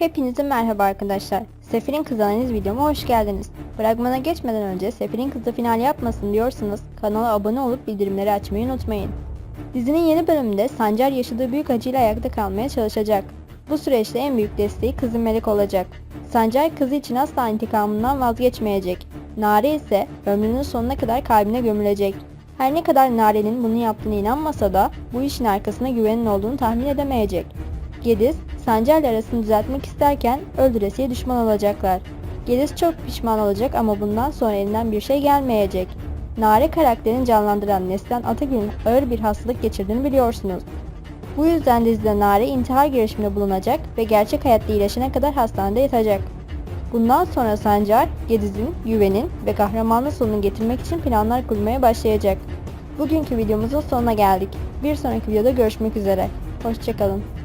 Hepinize merhaba arkadaşlar. Sefir'in Kızı analiz videoma hoş geldiniz. Fragmana geçmeden önce Sefir'in Kızı final yapmasın diyorsanız kanala abone olup bildirimleri açmayı unutmayın. Dizinin yeni bölümünde Sancar yaşadığı büyük acıyla ayakta kalmaya çalışacak. Bu süreçte en büyük desteği kızı Melek olacak. Sancar kızı için asla intikamından vazgeçmeyecek. Nare ise ömrünün sonuna kadar kalbine gömülecek. Her ne kadar Nare'nin bunu yaptığına inanmasa da bu işin arkasında güvenin olduğunu tahmin edemeyecek. Gediz, Sancar'la arasını düzeltmek isterken öldüresiye düşman olacaklar. Gediz çok pişman olacak ama bundan sonra elinden bir şey gelmeyecek. Nare karakterini canlandıran Neslihan Atagül'ün ağır bir hastalık geçirdiğini biliyorsunuz. Bu yüzden dizide Nare intihar girişiminde bulunacak ve gerçek hayatta iyileşene kadar hastanede yatacak. Bundan sonra Sancar, Gediz'in, Güven'in ve kahramanın sonunu getirmek için planlar kurmaya başlayacak. Bugünkü videomuzun sonuna geldik. Bir sonraki videoda görüşmek üzere. Hoşçakalın.